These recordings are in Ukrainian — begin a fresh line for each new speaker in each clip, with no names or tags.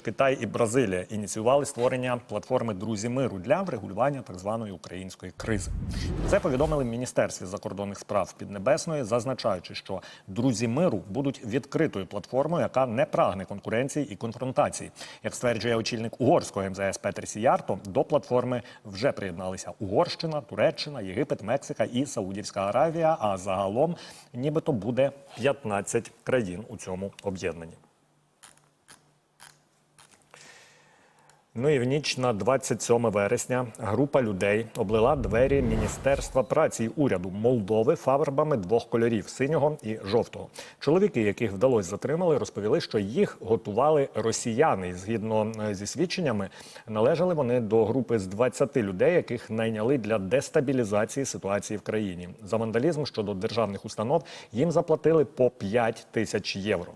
Китай і Бразилія ініціювали створення платформи Друзі миру для врегулювання так званої української кризи. Це повідомили в міністерстві закордонних справ Піднебесної, зазначаючи, що друзі миру будуть відкритою платформою, яка не прагне конкуренції і конфронтації. Як стверджує очільник угорського МЗС Петр Сіярто, до платформи вже приєдналися Угорщина, Туреччина, Єгипет, Мексика і Саудівська Аравія. А загалом, нібито буде 15 країн у цьому об'єднанні. Ну і в ніч на 27 вересня група людей облила двері Міністерства праці і уряду Молдови фарбами двох кольорів синього і жовтого. Чоловіки, яких вдалося затримали, розповіли, що їх готували росіяни. І Згідно е, зі свідченнями, належали вони до групи з 20 людей, яких найняли для дестабілізації ситуації в країні. За вандалізм щодо державних установ їм заплатили по 5 тисяч євро.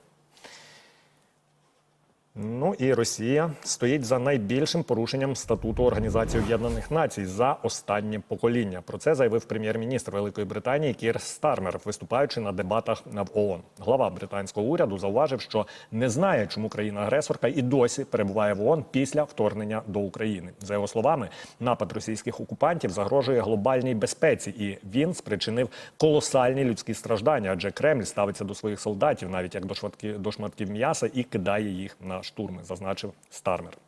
Ну і Росія стоїть за найбільшим порушенням статуту Організації Об'єднаних Націй за останнє покоління. Про це заявив прем'єр-міністр Великої Британії Кір Стармер, виступаючи на дебатах в ООН. Глава британського уряду зауважив, що не знає, чому країна-агресорка і досі перебуває в ООН після вторгнення до України. За його словами, напад російських окупантів загрожує глобальній безпеці, і він спричинив колосальні людські страждання. Адже Кремль ставиться до своїх солдатів, навіть як до шматків, м'яса, і кидає їх на штурми, зазначив Стармер.